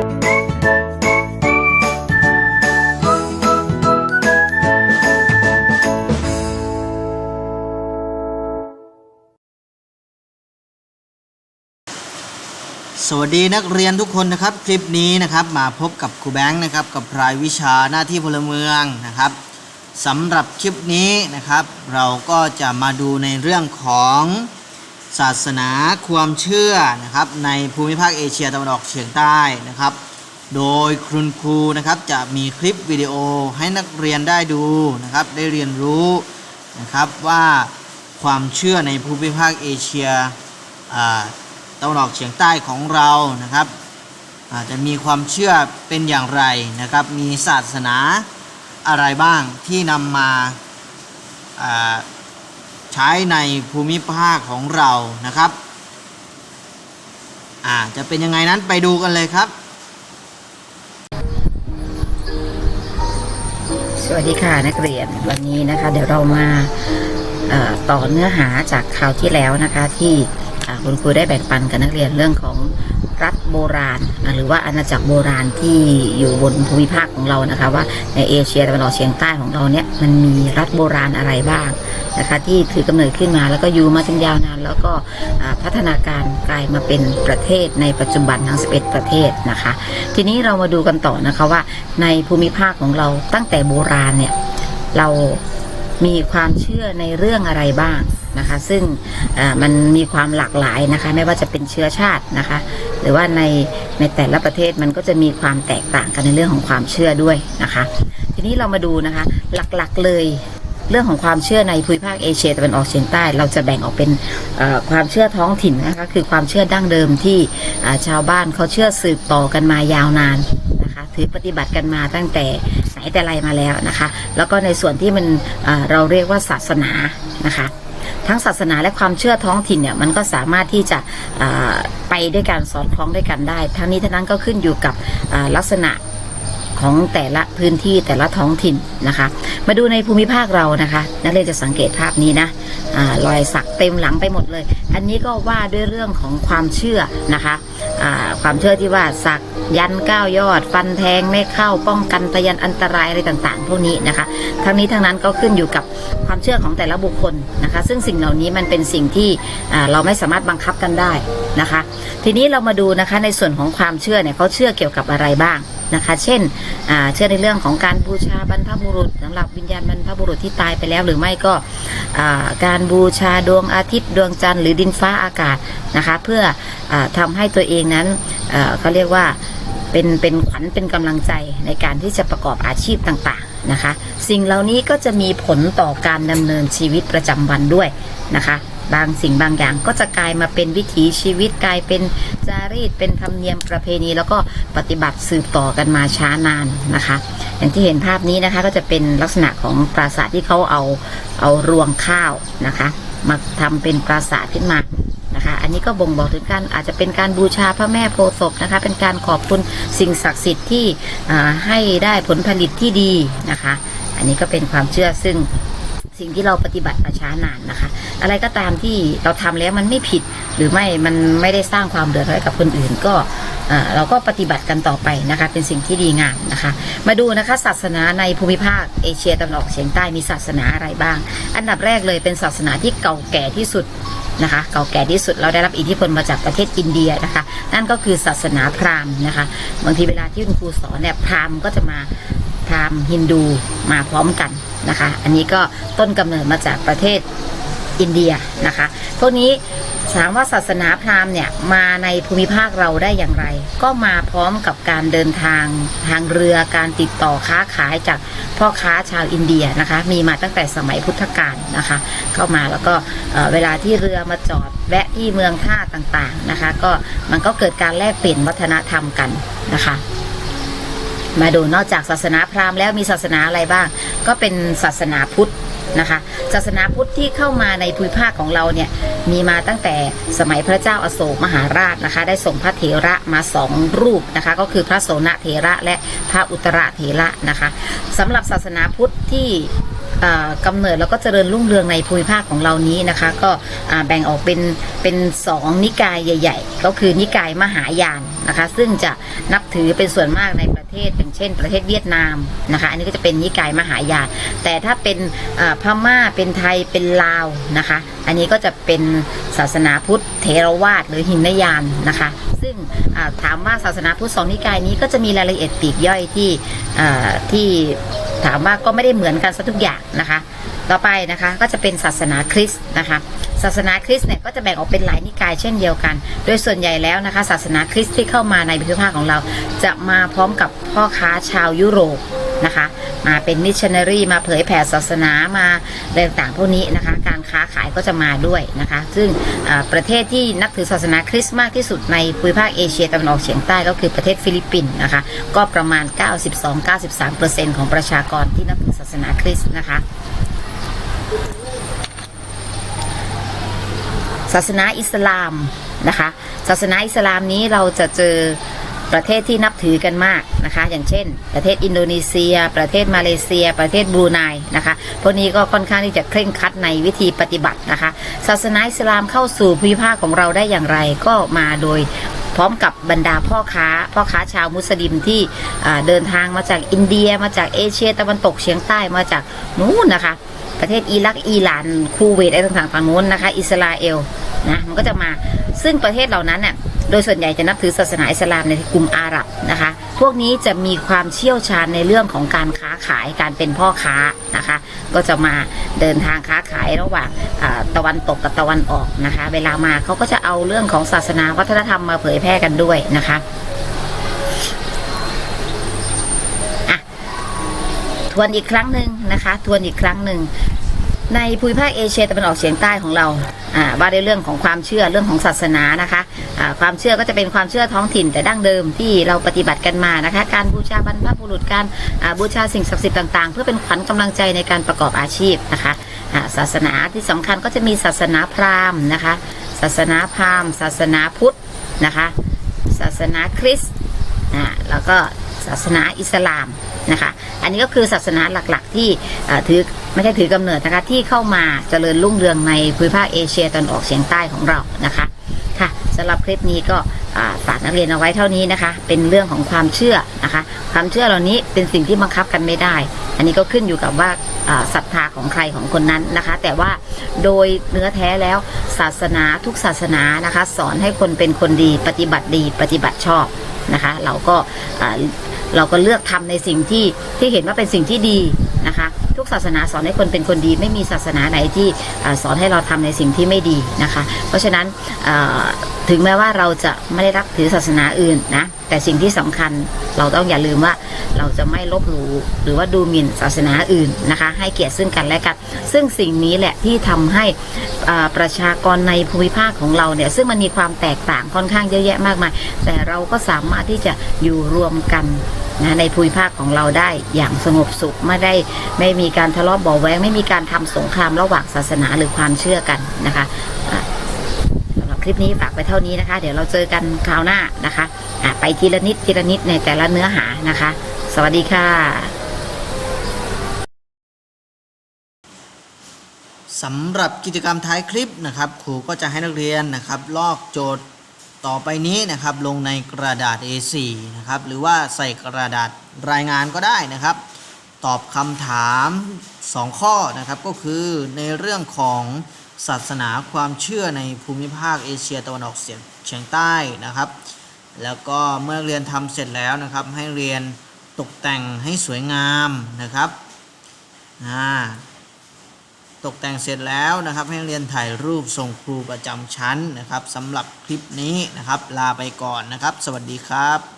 สวัสดีนักเรียนทุกคนนะครับ คลิปนี้นะครับมาพบกับครูแบงค์นะครับกับรายวิชาหน้าที่พลเมืองนะครับสำหรับคลิปนี้นะครับ เราก็จะมาดูในเรื่องของ ศาสนาความเชื่อนะครับในภูมิภาคเอเชียตะวันออกเฉียงใต้นะครับ โดยคุณครูนะครับจะมีคลิปวิดีโอให้นักเรียนได้ดูนะครับได้เรียนรู้นะครับว่าความเชื่อในภูมิภาคเอเชียตะวันออกเฉียงใต้ของเรานะครับอาจจะมีความเชื่อเป็นอย่างไรนะครับ มีศาสนาอะไรบ้างที่นำมา ใช้ในภูมิภาคของเรานะครับอ่าจะเป็นยังไงนั้นไปดูกันเลยครับ สวัสดีค่ะนักเรียนวันนี้นะคะ เดี๋ยวเรามาต่อเนื้อหาจากคราวที่แล้วนะคะ ที่คุณครูได้แบ่งปันกับนักเรียนเรื่องของ รัฐโบราณ หรือว่าอาณาจักรโบราณที่อยู่บนภูมิภาคของเรานะคะ ว่าในเอเชียตะวันออกเฉียงใต้ของเราเนี่ยมันมีรัฐโบราณอะไรบ้างนะคะ ที่ถือกำเนิดขึ้นมาแล้วก็อยู่มาจนยาวนานแล้วก็พัฒนาการกลายมาเป็นประเทศในปัจจุบันทั้ง 11 ประเทศนะคะ ทีนี้เรามาดูกันต่อนะคะว่าในภูมิภาคของเราตั้งแต่โบราณเนี่ยเรามีความเชื่อในเรื่องอะไรบ้างนะคะ ซึ่งมันมีความหลากหลายนะคะ ไม่ว่าจะเป็นเชื้อชาตินะคะ รือว่าในในแต่ละประเทศมันก็จะมีความแตกต่างกันในเรื่องของความเชื่อด้วยนะคะ ทีนี้เรามาดูนะคะหลักๆเลยเรื่องของความเชื่อในภูมิภาคเอเชียตะวันออกเฉียงใต้ เราจะแบ่งออกเป็นความเชื่อท้องถิ่นนะคะคือความเชื่อดั้งเดิมที่ชาวบ้านเขาเชื่อสืบต่อกันมายาวนานนะคะถือปฏิบัติกันมาตั้งแต่ไหนแต่ไรมาแล้วนะคะ แล้วก็ในส่วนที่มันเราเรียกว่าศาสนานะคะ ทั้งศาสนาและความเชื่อท้องถิ่นเนี่ยมันก็สามารถที่จะไปด้วยกันสอดคล้องด้วยกันได้ ทั้งนี้ทั้งนั้นก็ขึ้นอยู่กับลักษณะ ของแต่ละพื้นที่แต่ละท้องถิ่นนะคะ มาดูในภูมิภาคเรานะคะ นักเรียนจะสังเกตภาพนี้นะอารอยสักเต็มหลังไปหมดเลย อันนี้ก็ว่าด้วยเรื่องของความเชื่อนะคะอ่าความเชื่อที่ว่าสักยันก้าวยอด ฟันแทงไม่เข้าป้องกันพยันอันตรายอะไรต่างๆ พวกนี้นะคะ ทั้งนี้ทั้งนั้นก็ขึ้นอยู่กับความเชื่อของแต่ละบุคคลนะคะ ซึ่งสิ่งเหล่านี้มันเป็นสิ่งที่เราไม่สามารถบังคับกันได้นะคะ ทีนี้เรามาดูนะคะในส่วนของความเชื่อเนี่ยเขาเชื่อเกี่ยวกับอะไรบ้าง นะคะ เช่นเชื่อในเรื่องของการบูชาบรรพบุรุษสำหรับวิญญาณบรรพบุรุษที่ตายไปแล้ว หรือไม่ก็การบูชาดวงอาทิตย์ดวงจันทร์หรือดินฟ้าอากาศนะคะ เพื่ออาทำให้ตัวเองนั้นเอ่อเขาเรียกว่าเป็นเป็นขวัญเป็นกำลังใจในการที่จะประกอบอาชีพต่างๆนะคะ สิ่งเหล่านี้ก็จะมีผลต่อการดำเนินชีวิตประจำวันด้วยนะคะ บางสิ่งบางอย่างก็จะกลายมาเป็นวิถีชีวิตกลายเป็นจารีตเป็นธรรมเนียมประเพณี แล้วก็ปฏิบัติสืบต่อกันมาช้านานนะคะ อย่างที่เห็นภาพนี้นะคะก็จะเป็นลักษณะของปราสาทที่เขาเอาเอารวงข้าวนะคะ มาทำเป็นปราสาทขึ้นมานะคะ อันนี้ก็บ่งบอกถึงการอาจจะเป็นการบูชาพระแม่โพธิ์ศพนะคะ เป็นการขอบคุณสิ่งศักดิ์สิทธิ์ที่ให้ได้ผลผลิตที่ดีนะคะ อันนี้ก็เป็นความเชื่อซึ่งสิ่งที่เราปฏิบัติมาช้านานนะคะ อะไรก็ตามที่เราทำแล้วมันไม่ผิด หรือไม่มันไม่ได้สร้างความเดือดร้อนกับคนอื่น ก็เราก็ปฏิบัติกันต่อไปนะคะ เป็นสิ่งที่ดีงามนะคะ มาดูนะคะศาสนาในภูมิภาคเอเชียตะวันออกเฉียงใต้มีศาสนาอะไรบ้าง อันดับแรกเลยเป็นศาสนาที่เก่าแก่ที่สุดนะคะเก่าแก่ที่สุดเราได้รับอิทธิพลมาจากประเทศอินเดียนะคะ นั่นก็คือศาสนาพราหมณ์นะคะบางทีเวลาที่คุณครูสอนเนี่ยพราหมณ์ก็จะมาพราหมณ์ฮินดูมาพร้อมกันนะคะ อันนี้ก็ต้นกำเนิดมาจากประเทศ อินเดียนะคะ พวกนี้ถามว่าศาสนาพราหมณ์เนี่ยมาในภูมิภาคเราได้อย่างไร ก็มาพร้อมกับการเดินทางทางเรือการติดต่อค้าขายจากพ่อค้าชาวอินเดียนะคะ มีมาตั้งแต่สมัยพุทธกาลนะคะ เข้ามาแล้วก็เอ่อเวลาที่เรือมาจอดแวะที่เมืองท่าต่างๆนะคะ ก็มันก็เกิดการแลกเปลี่ยนวัฒนธรรมกันนะคะมาดูนอกจากศาสนาพราหมณ์แล้วมีศาสนาอะไรบ้าง ก็เป็นศาสนาพุทธ นะคะศาสนาพุทธที่เข้ามาในภูมิภาคของเราเนี่ยมีมาตั้งแต่สมัยพระเจ้าอาโศกมหาราชนะคะ ได้ส่งพระเถระมาสองรูปนะคะ ก็คือพระโสนเถระและพระอุตระเถระนะคะสำหรับศาสนาพุทธที่ อ่าเนิดแล้วก็เจริญรุ่งเรืองในภูมิภาคของเรานี้นะคะ ก็แบ่งออกเป็นเป็นสองนิกายใหญ่ ๆ ก็คือนิกายมหายานนะคะ ซึ่งจะนับถือเป็นส่วนมากในประเทศอย่างเช่น ประเทศเวียดนามนะคะอันนี้ก็จะเป็นนิกายมหายาน แต่ถ้าเป็นอ่าพม่าเป็นไทยเป็นลาวนะคะ อันนี้ก็จะเป็นศาสนาพุทธเทรวาสหรือหินยานนะคะ ซึ่งถามว่าศาสนาพุทธสองนิกายนี้ก็จะมีรายละเอียดปีกย่อยที่ที่ ถามว่าก็ไม่ได้เหมือนกันซะทุกอย่างนะคะ ต่อไปนะคะก็จะเป็นศาสนาคริสต์นะคะ ศาสนาคริสต์เนี่ยก็จะแบ่งออกเป็นหลายนิกายเช่นเดียวกัน โดยส่วนใหญ่แล้วนะคะ ศาสนาคริสต์ที่เข้ามาในภูมิภาคของเรา จะมาพร้อมกับพ่อค้าชาวยุโรป นะคะ มาเป็นมิชชันนารีมาเผยแผ่ศาสนามาอะไรต่างๆพวกนี้นะคะ การค้าขายก็จะมาด้วยนะคะ ซึ่งประเทศที่นับถือศาสนาคริสต์มากที่สุดในภูมิภาคเอเชียตะวันออกเฉียงใต้ก็คือประเทศฟิลิปปินส์นะคะ ก็ประมาณ 92-93%ของประชากรที่นับถือศาสนาคริสต์นะคะศาสนาอิสลามนะคะ ศาสนาอิสลามนี้เราจะเจอ ประเทศที่นับถือกันมากนะคะ อย่างเช่น ประเทศอินโดนีเซีย ประเทศมาเลเซีย ประเทศบรูไนนะคะพวกนี้ก็ค่อนข้างที่จะเคร่งครัดในวิธีปฏิบัตินะคะ ศาสนาอิสลามเข้าสู่ภูมิภาคของเราได้อย่างไรก็มาโดยพร้อมกับบรรดาพ่อค้า พ่อค้าชาวมุสลิมที่เดินทางมาจากอินเดีย มาจากเอเชียตะวันตกเฉียงใต้มาจากนู้นนะคะ ประเทศอิรักอิหร่านคูเวตอะไรต่างๆฝั่งนู้นนะคะ อิสราเอลนะมันก็จะมาซึ่งประเทศเหล่านั้นเนี่ย โดยส่วนใหญ่จะนับถือศาสนาอิสลามในกลุ่มอาหรับนะคะ พวกนี้จะมีความเชี่ยวชาญในเรื่องของการค้าขายการเป็นพ่อค้านะคะ ก็จะมาเดินทางค้าขายระหว่างตะวันตกกับตะวันออกนะคะ เวลามาเขาก็จะเอาเรื่องของศาสนาวัฒนธรรมมาเผยแพร่กันด้วยนะคะทวนอีกครั้งหนึ่งนะคะ ทวนอีกครั้งหนึ่ง ในภูมิภาคเอเชียตะวันออกเฉียงใต้ของเราว่าในเรื่องของความเชื่อเรื่องของศาสนานะคะอ่าความเชื่อก็จะเป็นความเชื่อท้องถิ่นแต่ดั้งเดิมที่เราปฏิบัติกันมานะคะการบูชาบรรพบุรุษการบูชาสิ่งศักดิ์สิทธิ์ต่างๆ เพื่อเป็นขวัญกำลังใจในการประกอบอาชีพนะคะศาสนาที่สำคัญก็จะมีศาสนาพราหมณ์นะคะศาสนาพราหมณ์ ศาสนาพุทธนะคะศาสนาคริสต์แล้วก็ ศาสนาอิสลามนะคะ อันนี้ก็คือศาสนาหลักๆ ที่ถือไม่ใช่ถือกำเนิดนะคะที่เข้ามาเจริญรุ่งเรืองในภูมิภาคเอเชียตะวันออกเฉียงใต้ของเรานะคะค่ะสำหรับคลิปนี้ก็ฝากนักเรียนเอาไว้เท่านี้นะคะ เป็นเรื่องของความเชื่อนะคะ ความเชื่อเหล่านี้เป็นสิ่งที่บังคับกันไม่ได้ อันนี้ก็ขึ้นอยู่กับว่าศรัทธาของใครของคนนั้นนะคะ แต่ว่าโดยเนื้อแท้แล้วศาสนาทุกศาสนานะคะ สอนให้คนเป็นคนดีปฏิบัติดีปฏิบัติชอบนะคะ เราก็ เราก็เลือกทำในสิ่งที่ที่เห็นว่าเป็นสิ่งที่ดีนะคะ ทุกศาสนาสอนให้คนเป็นคนดี ไม่มีศาสนาไหนที่สอนให้เราทำในสิ่งที่ไม่ดีนะคะ เพราะฉะนั้นถึงแม้ว่าเราจะไม่ได้รับถือศาสนาอื่นนะแต่สิ่งที่สำคัญเราต้องอย่าลืมว่าเราจะไม่ลบหลู่หรือว่าดูหมิ่นศาสนาอื่นนะคะ ให้เกียรติซึ่งกันและกัน ซึ่งสิ่งนี้แหละที่ทำให้ประชากรในภูมิภาคของเราเนี่ยซึ่งมันมีความแตกต่างค่อนข้างเยอะแยะมากมาย แต่เราก็สามารถที่จะอยู่รวมกัน นะในภูมิภาคของเราได้อย่างสงบสุขไม่ได้ไม่มีการทะเลาะเบาะแวงไม่มีการทำสงครามระหว่างศาสนาหรือความเชื่อกันนะคะสำหรับคลิปนี้ฝากไปเท่านี้นะคะ เดี๋ยวเราเจอกันคราวหน้านะคะะไปทีละนิดทีละนิดในแต่ละเนื้อหานะคะ สวัสดีค่ะ สำหรับกิจกรรมท้ายคลิปนะครับ ครูก็จะให้นักเรียนนะครับ ลอกโจทย์ ต่อไปนี้นะครับลงในกระดาษ A4 นะครับหรือว่าใส่กระดาษรายงานก็ได้นะครับ ตอบคำถาม 2 ข้อนะครับก็คือในเรื่องของศาสนาความเชื่อในภูมิภาคเอเชียตะวันออกเฉียงใต้นะครับ แล้วก็เมื่อเรียนทำเสร็จแล้วนะครับ ให้เรียนตกแต่งให้สวยงามนะครับอ่า กแต่งเสร็จแล้วนะครับ ให้นักเรียนถ่ายรูปส่งครูประจำชั้นนะครับสำหรับคลิปนี้นะครับ ลาไปก่อนนะครับ สวัสดีครับ